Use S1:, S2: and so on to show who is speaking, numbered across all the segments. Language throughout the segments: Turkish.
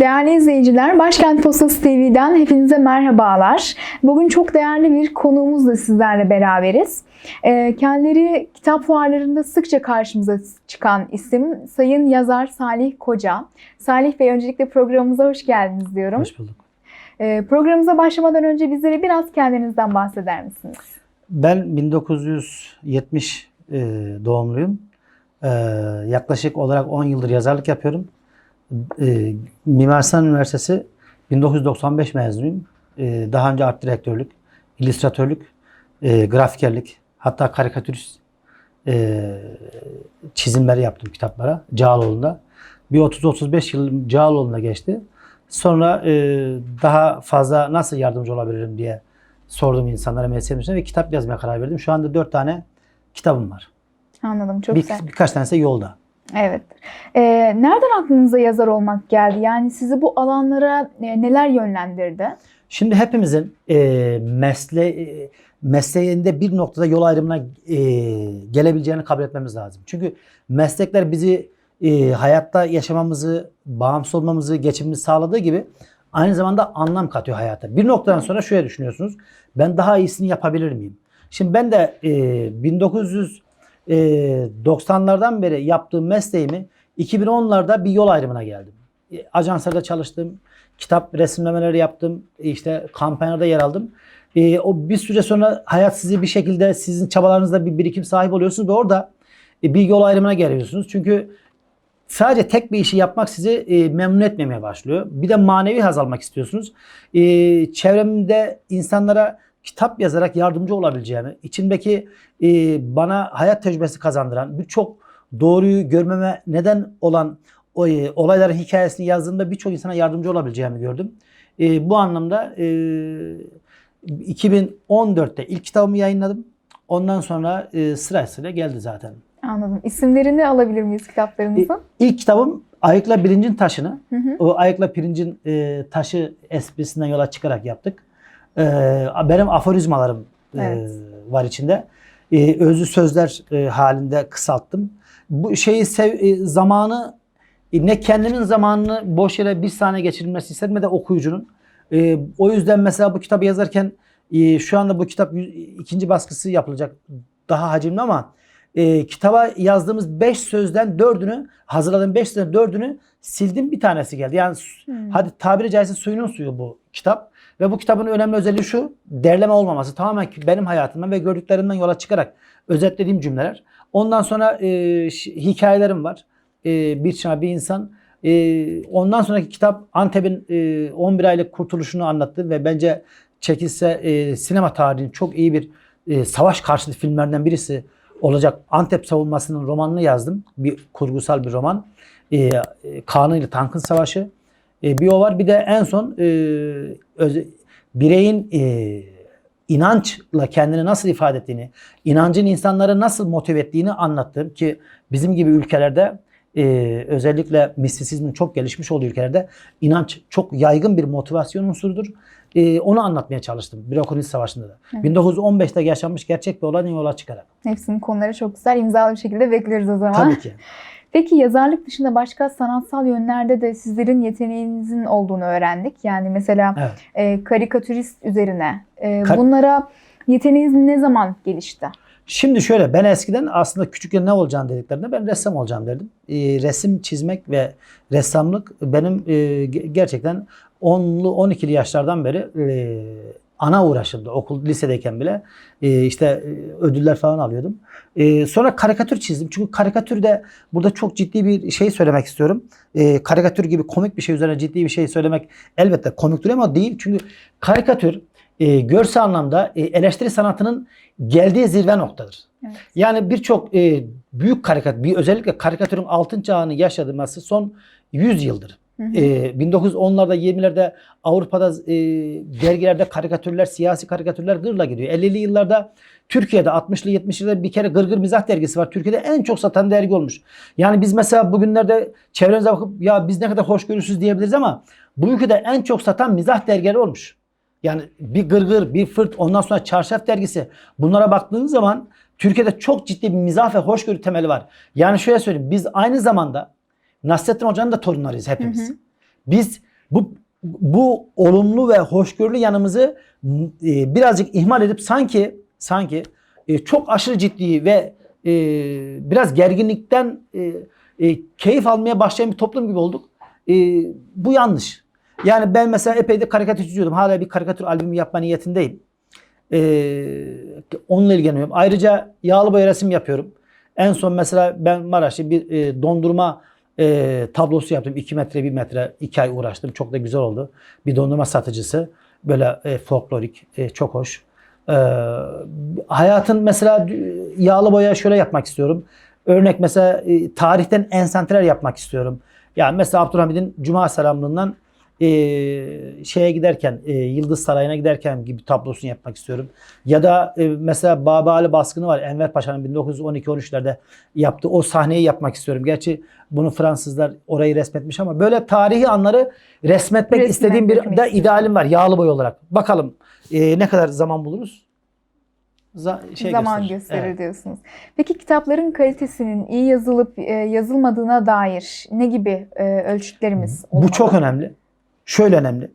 S1: Değerli izleyiciler, Başkent Postası TV'den hepinize merhabalar. Bugün çok değerli bir konuğumuzla sizlerle beraberiz. Ee, Kendileri kitap fuarlarında sıkça karşımıza çıkan isim Sayın Yazar Salih Koca. Salih Bey öncelikle programımıza hoş geldiniz diyorum.
S2: Hoş bulduk.
S1: Ee, Programımıza başlamadan önce bizlere biraz kendinizden bahseder misiniz?
S2: Ben 1970 e, doğumluyum. E, yaklaşık olarak 10 yıldır yazarlık yapıyorum. E, Mimar Sinan Üniversitesi 1995 mezunuyum. E, daha önce art direktörlük, illüstratörlük, e, grafikerlik, hatta karikatürist e, çizimleri yaptım kitaplara Cağaloğlu'nda. Bir 30-35 yıl Cağaloğlu'nda geçti. Sonra e, daha fazla nasıl yardımcı olabilirim diye sordum insanlara mesleğim için ve kitap yazmaya karar verdim. Şu anda dört tane kitabım var.
S1: Anladım, çok
S2: Bir,
S1: güzel.
S2: birkaç tanesi yolda.
S1: Evet. Ee, nereden aklınıza yazar olmak geldi? Yani sizi bu alanlara e, neler yönlendirdi?
S2: Şimdi hepimizin e, mesle e, mesleğinde bir noktada yol ayrımına e, gelebileceğini kabul etmemiz lazım. Çünkü meslekler bizi e, hayatta yaşamamızı, bağımsız olmamızı, geçimimizi sağladığı gibi aynı zamanda anlam katıyor hayata. Bir noktadan sonra şöyle düşünüyorsunuz. Ben daha iyisini yapabilir miyim? Şimdi ben de e, 1990'lardan beri yaptığım mesleğimi 2010'larda bir yol ayrımına geldim. E, Ajanslarda çalıştım, kitap resimlemeleri yaptım, işte kampanyada yer aldım. E, o bir süre sonra hayat sizi bir şekilde sizin çabalarınızda bir birikim sahibi oluyorsunuz ve orada e, bir yol ayrımına geliyorsunuz. Çünkü sadece tek bir işi yapmak sizi e, memnun etmemeye başlıyor. Bir de manevi haz almak istiyorsunuz. E, çevremde insanlara kitap yazarak yardımcı olabileceğimi, içimdeki e, bana hayat tecrübesi kazandıran, birçok doğruyu görmeme neden olan o, e, olayların hikayesini yazdığımda birçok insana yardımcı olabileceğimi gördüm. E, bu anlamda e, 2014'te ilk kitabımı yayınladım. Ondan sonra e, sırasıyla geldi zaten.
S1: Anladım. İsimlerini alabilir miyiz kitaplarınızın?
S2: İlk kitabım Ayıkla Pirincin Taşı'nı.
S1: Hı hı.
S2: O Ayıkla Pirincin e, Taşı esprisinden yola çıkarak yaptık. E, benim aforizmalarım e,
S1: Evet.
S2: var içinde. E, özlü sözler e, halinde kısalttım. Bu şeyi sev, e, zamanı e, ne kendimin zamanını boş yere bir saniye geçirilmesi istedim ne de okuyucunun. E, o yüzden mesela bu kitabı yazarken e, şu anda bu kitap ikinci baskısı yapılacak daha hacimli ama e, kitaba yazdığımız 5 sözden dördünü hazırladığım 5 sözden dördünü sildim bir tanesi geldi. Yani
S1: Hmm.
S2: hadi tabiri caizse suyunun suyu bu kitap. Ve bu kitabın önemli özelliği şu derleme olmaması. Tamamen benim hayatımdan ve gördüklerimden yola çıkarak özetlediğim cümleler. Ondan sonra e, hikayelerim var. E, bir çağ bir insan. E, ondan sonraki kitap Antep'in e, 11 aylık kurtuluşunu anlattı ve bence çekilse e, sinema tarihinin çok iyi bir e, savaş karşıtı filmlerden birisi olacak. Antep savunmasının romanını yazdım. Bir kurgusal bir roman. E, e, Kanı ile Tankın Savaşı. E, bir o var. Bir de en son e, öze- bireyin e, inançla kendini nasıl ifade ettiğini, inancın insanları nasıl motive ettiğini anlattım ki bizim gibi ülkelerde e, özellikle mistisizmin çok gelişmiş olduğu ülkelerde inanç çok yaygın bir motivasyon unsurudur. E, onu anlatmaya çalıştım Birokonil Savaşı'nda da.
S1: Evet.
S2: 1915'te yaşanmış gerçek bir olaydan yola çıkarak.
S1: Hepsinin konuları çok güzel. imzalı bir şekilde bekleriz o zaman.
S2: Tabii ki.
S1: Peki yazarlık dışında başka sanatsal yönlerde de sizlerin yeteneğinizin olduğunu öğrendik. Yani mesela
S2: Evet.
S1: e, karikatürist üzerine. E,
S2: Kar-
S1: bunlara yeteneğiniz ne zaman gelişti?
S2: Şimdi şöyle ben eskiden aslında küçükken ne olacağım dediklerinde ben ressam olacağım derdim. Ee, resim çizmek ve ressamlık benim e, ge- gerçekten 10'lu 12'li yaşlardan beri e, ana uğraşımdı. Okul lisedeyken bile e, işte e, ödüller falan alıyordum. E, sonra karikatür çizdim. Çünkü karikatürde burada çok ciddi bir şey söylemek istiyorum. E, karikatür gibi komik bir şey üzerine ciddi bir şey söylemek elbette komiktir ama değil. Çünkü karikatür e, görsel anlamda e, eleştiri sanatının geldiği zirve noktadır.
S1: Evet.
S2: Yani birçok e, büyük karikatür, bir özellikle karikatürün altın çağını yaşaması son 100 yıldır.
S1: Hı hı.
S2: E, 1910'larda 20'lerde Avrupa'da e, dergilerde karikatürler, siyasi karikatürler gırla gidiyor. 50'li yıllarda Türkiye'de 60'lı 70'li bir kere Gırgır Mizah dergisi var. Türkiye'de en çok satan dergi olmuş. Yani biz mesela bugünlerde çevremize bakıp ya biz ne kadar hoşgörüsüz diyebiliriz ama bu ülkede en çok satan mizah dergileri olmuş. Yani bir gırgır, bir fırt, ondan sonra çarşaf dergisi. Bunlara baktığınız zaman Türkiye'de çok ciddi bir mizah ve hoşgörü temeli var. Yani şöyle söyleyeyim. Biz aynı zamanda Nasrettin Hoca'nın da torunlarıyız hepimiz.
S1: Hı hı.
S2: Biz Bu bu olumlu ve hoşgörülü yanımızı e, birazcık ihmal edip sanki sanki e, çok aşırı ciddi ve e, biraz gerginlikten e, e, keyif almaya başlayan bir toplum gibi olduk. E, bu yanlış. Yani ben mesela epey de karikatür çiziyordum. Hala bir karikatür albümü yapma niyetindeyim. Ee, onunla ilgileniyorum. Ayrıca yağlı boya resim yapıyorum. En son mesela ben Maraş'ta bir e, dondurma e, tablosu yaptım. 2 metre 1 metre 2 ay uğraştım. Çok da güzel oldu. Bir dondurma satıcısı. Böyle e, folklorik. e, çok hoş. Ee, hayatın mesela yağlı boya şöyle yapmak istiyorum. Örnek mesela e, tarihten ensantrel yapmak istiyorum. Yani mesela Abdülhamid'in Cuma selamlığından e, şeye giderken e, Yıldız Sarayı'na giderken gibi tablosunu yapmak istiyorum. Ya da e, mesela Babali baskını var. Enver Paşa'nın 1912-13'lerde yaptığı o sahneyi yapmak istiyorum. Gerçi bunu Fransızlar orayı resmetmiş ama böyle tarihi anları resmetmek
S1: Resmen
S2: istediğim bir de idealim var yağlı boy olarak. Bakalım e, ne kadar zaman buluruz? Za- şey
S1: Zaman
S2: gösterir.
S1: gösterir
S2: Evet.
S1: diyorsunuz. Peki kitapların kalitesinin iyi yazılıp e, yazılmadığına dair ne gibi e, ölçütlerimiz olmalı?
S2: Bu çok önemli. Şöyle önemli.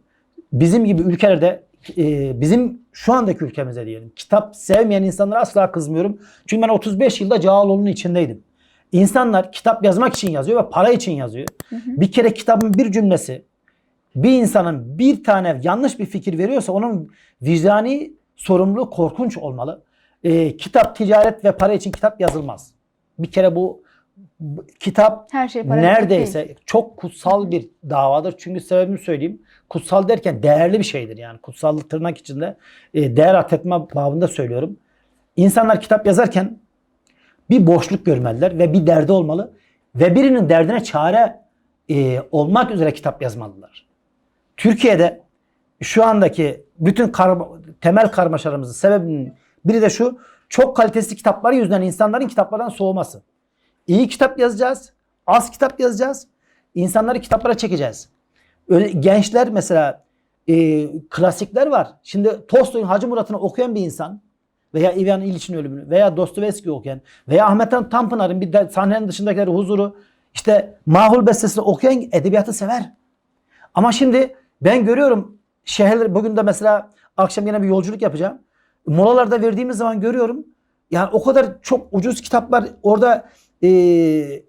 S2: Bizim gibi ülkelerde e, bizim şu andaki ülkemize diyelim kitap sevmeyen insanlara asla kızmıyorum. Çünkü ben 35 yılda Cağaloğlu'nun içindeydim. İnsanlar kitap yazmak için yazıyor ve para için yazıyor. Bir kere kitabın bir cümlesi bir insanın bir tane yanlış bir fikir veriyorsa onun vicdani sorumluluğu korkunç olmalı. E, kitap ticaret ve para için kitap yazılmaz. Bir kere bu kitap
S1: Her şey
S2: neredeyse
S1: değil.
S2: çok kutsal bir davadır. Çünkü sebebini söyleyeyim. Kutsal derken değerli bir şeydir yani. Kutsallık tırnak içinde e, değer atfetme babında söylüyorum. İnsanlar kitap yazarken bir boşluk görmeliler ve bir derdi olmalı. Ve birinin derdine çare e, olmak üzere kitap yazmalılar. Türkiye'de şu andaki bütün karma- temel karmaşalarımızın sebebinin biri de şu. Çok kalitesiz kitapları yüzünden insanların kitaplardan soğuması. İyi kitap yazacağız. Az kitap yazacağız. İnsanları kitaplara çekeceğiz. Öyle gençler mesela e, klasikler var. Şimdi Tolstoy'un Hacı Murat'ını okuyan bir insan veya İvan İliç'in ölümünü veya Dostoyevski'yi okuyan veya Ahmet Han Tanpınar'ın bir de sahnenin dışındakileri huzuru işte Mahul bestesini okuyan edebiyatı sever. Ama şimdi ben görüyorum şehirler bugün de mesela akşam yine bir yolculuk yapacağım. Molalarda verdiğimiz zaman görüyorum. Yani o kadar çok ucuz kitaplar orada e,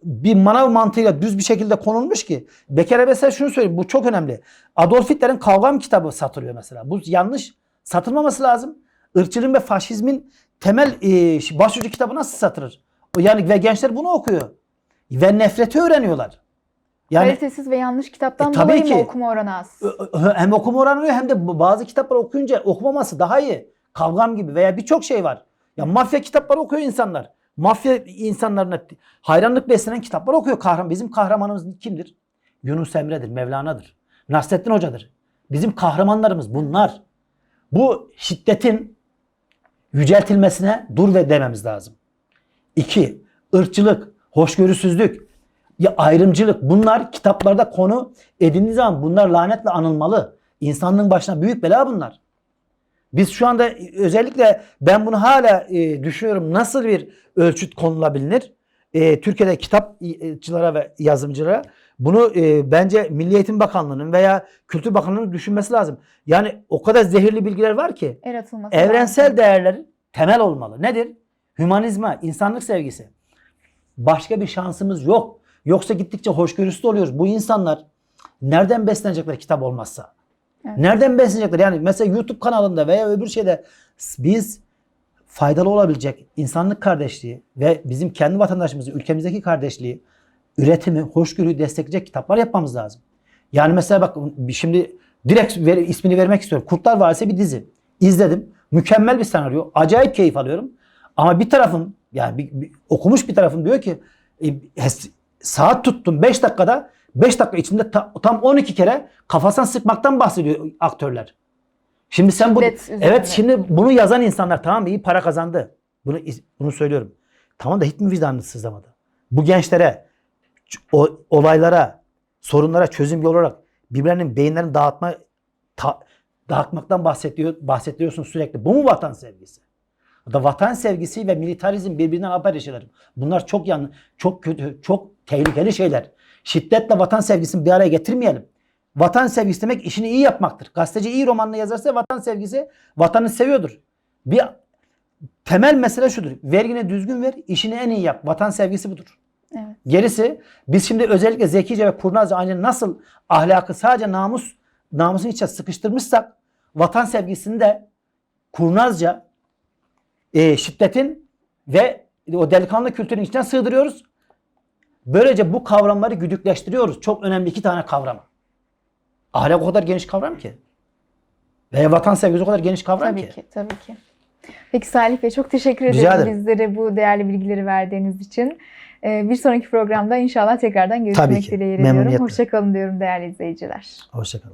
S2: bir manav mantığıyla düz bir şekilde konulmuş ki. Beker'e mesela şunu söyleyeyim bu çok önemli. Adolf Hitler'in Kavgam kitabı satılıyor mesela. Bu yanlış. Satılmaması lazım. Irkçılığın ve faşizmin temel e, başucu kitabı nasıl satılır? Yani ve gençler bunu okuyor. Ve nefreti öğreniyorlar. Yani
S1: Kalitesiz ve yanlış kitaptan
S2: E, tabii
S1: dolayı mı
S2: ki.
S1: okuma oranı az?
S2: hem okuma oranı hem de bazı kitapları okuyunca okumaması daha iyi. Kavgam gibi veya birçok şey var. Ya mafya kitapları okuyor insanlar. Mafya insanlarına hayranlık beslenen kitaplar okuyor. Kahraman bizim kahramanımız kimdir? Yunus Emre'dir, Mevlana'dır. Nasrettin Hoca'dır. Bizim kahramanlarımız bunlar. Bu şiddetin yüceltilmesine dur ve dememiz lazım. İki, ırkçılık, hoşgörüsüzlük, ya ayrımcılık bunlar kitaplarda konu edindiği zaman bunlar lanetle anılmalı. İnsanlığın başına büyük bela bunlar. Biz şu anda özellikle ben bunu hala e, düşünüyorum nasıl bir ölçüt konulabilir? E, Türkiye'de kitapçılara ve yazımcılara bunu e, bence Milli Eğitim Bakanlığı'nın veya Kültür Bakanlığı'nın düşünmesi lazım. Yani o kadar zehirli bilgiler var ki
S1: El atılması
S2: evrensel
S1: lazım.
S2: değerler temel olmalı. Nedir? Hümanizma, insanlık sevgisi. Başka bir şansımız yok. Yoksa gittikçe hoşgörüsüz oluyoruz. Bu insanlar nereden beslenecekler kitap olmazsa? Nereden beslenecekler? Yani mesela YouTube kanalında veya öbür şeyde biz faydalı olabilecek insanlık kardeşliği ve bizim kendi vatandaşımızın ülkemizdeki kardeşliği, üretimi, hoşgörüyü destekleyecek kitaplar yapmamız lazım. Yani mesela bak şimdi direkt ver- ismini vermek istiyorum. Kurtlar Vadisi bir dizi. İzledim. Mükemmel bir senaryo. Acayip keyif alıyorum. Ama bir tarafım yani bir, bir- okumuş bir tarafım diyor ki e, saat tuttum 5 dakikada 5 dakika içinde ta- tam 12 kere kafasına sıkmaktan bahsediyor aktörler. Şimdi sen bu
S1: Şiddet üzerine.
S2: evet şimdi bunu yazan insanlar tamam iyi para kazandı. Bunu bunu söylüyorum. Tamam da hiç mi vicdanını sızlamadı? Bu gençlere o, olaylara, sorunlara çözüm yolu olarak birbirlerinin beyinlerini dağıtma ta- dağıtmaktan bahsediyor bahsediyorsun sürekli. Bu mu vatan sevgisi? Da vatan sevgisi ve militarizm birbirinden apayrı şeyler. Bunlar çok yanlış, çok kötü, çok tehlikeli şeyler. Şiddetle vatan sevgisini bir araya getirmeyelim. Vatan sevgisi demek işini iyi yapmaktır. Gazeteci iyi romanını yazarsa vatan sevgisi vatanı seviyordur. Bir temel mesele şudur. Vergini düzgün ver, işini en iyi yap. Vatan sevgisi budur.
S1: Evet.
S2: Gerisi biz şimdi özellikle zekice ve kurnazca aynı nasıl ahlakı sadece namus namusun içine sıkıştırmışsak vatan sevgisini de kurnazca e, şiddetin ve o delikanlı kültürün içine sığdırıyoruz. Böylece bu kavramları güdükleştiriyoruz. Çok önemli iki tane kavramı. Ahlak o kadar geniş kavram ki. Ve vatan sevgisi o kadar geniş kavram
S1: Tabii
S2: ki.
S1: ki, tabii ki. Peki Salih Bey çok teşekkür
S2: Rica
S1: ederim
S2: ederim.
S1: bizlere bu değerli bilgileri verdiğiniz için. Ee, Bir sonraki programda inşallah tekrardan
S2: Tabii
S1: görüşmek dileğiyle diyorum. Hoşçakalın diyorum değerli izleyiciler.
S2: Hoşçakalın.